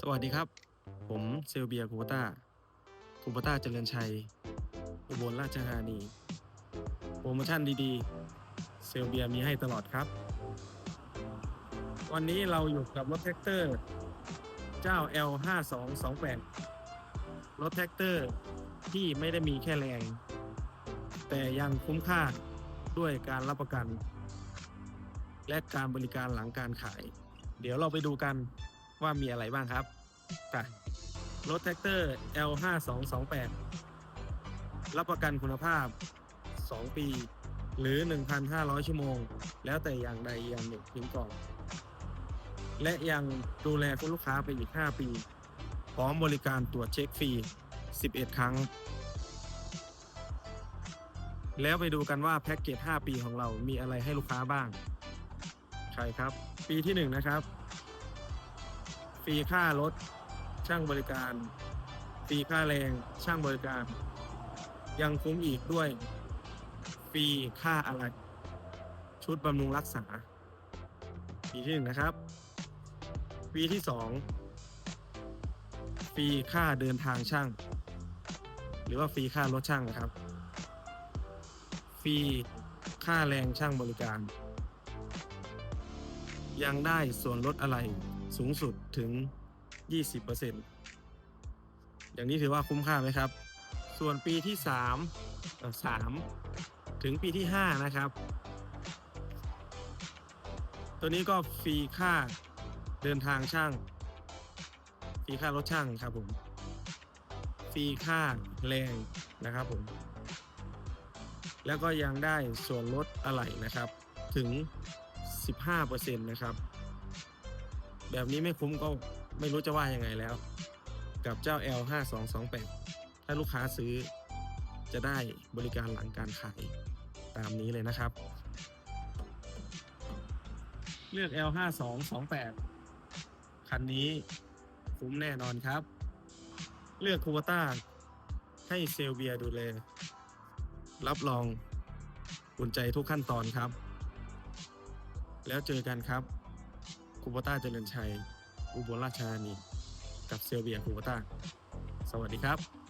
สวัสดีครับ ผมเซลเบียคูปต้าคูปต้าเจริญชัย อุบลราชธานี โปรโมชั่นดีๆ เซลเบียมีให้ตลอดครับ วันนี้เราอยู่กับรถแท็กเตอร์ เจ้า L5228 รถแท็กเตอร์ที่ไม่ได้มีแค่แรง แต่ยังคุ้มค่าด้วยการรับประกัน และการบริการหลังการขาย เดี๋ยวเราไปดูกัน ว่ามีอะไรบ้างครับไปรถแท็กเตอร์ L5228 รับประกันคุณภาพ 2 ปี หรือ 1,500 ชั่วโมง แล้วแต่อย่างใดอย่างหนึ่งถึงก่อน และยังดูแลคุณลูกค้าไปอีก 5 ปี พร้อมบริการตรวจเช็คฟรี 11 ครั้ง แล้วไปดูกันว่าแพ็กเกจ 5 ปีของเรามีอะไรให้ลูกค้าบ้าง ใช่ครับ ปีที่ 1 นะครับ ฟรีค่ารถ ช่างบริการ ฟรีค่าแรง ช่างบริการ ยังคุ้มอีกด้วย ฟรีค่าอะไร ชุดบำรุงรักษา ปีที่หนึ่งนะครับ ปีที่สองฟรีค่าเดินทางช่าง หรือว่าฟรีค่ารถช่างนะครับ ฟรีค่าแรงช่างบริการ ยังได้ส่วนลดอะไร สูงสุดถึง 20%อย่างนี้ถือว่าคุ้มค่าไหมครับ ส่วนปีที่3 3ถึงปีที่ 5 นะครับ ตัวนี้ก็ฟรีค่าเดินทางช่าง ฟรีค่ารถช่างครับผม ฟรีค่าแรงนะครับผม แล้วก็ยังได้ส่วนลดอะไหล่นะครับถึง 15%นะครับ แบบนี้ไม่คุ้มก็ไม่รู้จะว่ายังไงแล้ว กับเจ้า L5228 ถ้าลูกค้าซื้อจะได้บริการหลังการขายตามนี้เลยนะครับ เลือก L5228 คันนี้คุ้มแน่นอนครับ เลือกคูวต้าให้เซลเบียดูแลรับรองอุ่นใจทุกขั้นตอนครับ แล้วเจอกันครับ คูปต้าเจริญชัย อุบลราชธานี กับเซลเบียคูปต้า สวัสดีครับ